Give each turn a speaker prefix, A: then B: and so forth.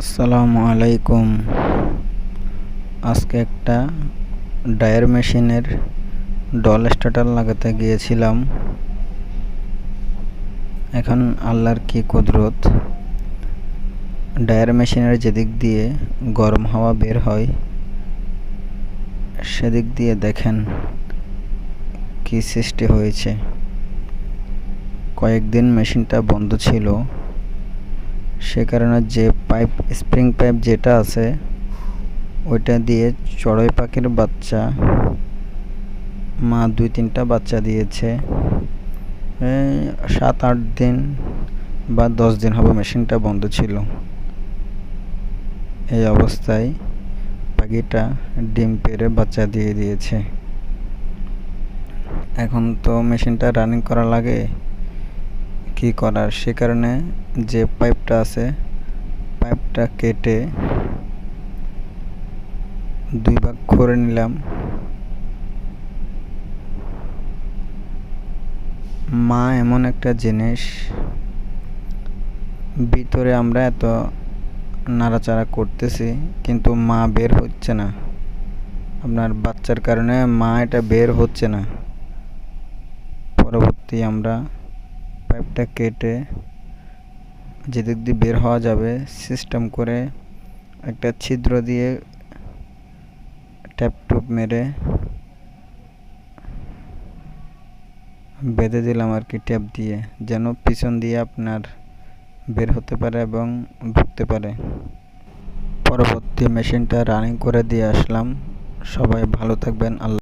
A: আসসালামু আলাইকুম। আজকে একটা ডায়ার মেশিনের ডল স্টার্টার লাগাতে গিয়েছিলাম। এখন আল্লাহর কি কুদরত। ডায়ার মেশিনের যেদিক দিয়ে গরম হাওয়া বের হয়, সেদিক দিয়ে দেখেন কি সৃষ্টি হয়েছে। কয়েকদিন মেশিনটা বন্ধ ছিল। সে কারণে যে পাইপ, স্প্রিং পাইপ যেটা আছে, ওইটা দিয়ে চড়ুই পাখির বাচ্চা, মা দুই তিনটা বাচ্চা দিয়েছে। সাত আট দিন বা দশ দিন হবে মেশিনটা বন্ধ ছিল। এই অবস্থায় পাখিটা ডিম পেড়ে বাচ্চা দিয়ে দিয়েছে। এখন তো মেশিনটা রানিং করা লাগে। কি করার? সে কারণে যে পাইপটা আছে, পাইপটা কেটে দুই ভাগ করে নিলাম। মা এমন একটা জিনিস, ভিতরে আমরা এত নাড়াচাড়া করতেছি, কিন্তু মা বের হচ্ছে না। আপনার বাচ্চার কারণে মা এটা বের হচ্ছে না। পরবর্তী আমরা পাইপটা কেটে যেদিক দিয়ে বের হওয়া যাবে সিস্টেম করে একটা ছিদ্র দিয়ে ট্যাপ টুপ মেরে বেঁধে দিলাম আর কি ট্যাপ দিয়ে, যেন পিছন দিয়ে আপনার বের হতে পারে এবং ঢুকতে পারে। পরবর্তী মেশিনটা রানিং করে দিয়ে আসলাম। সবাই ভালো থাকবেন, আল্লাহ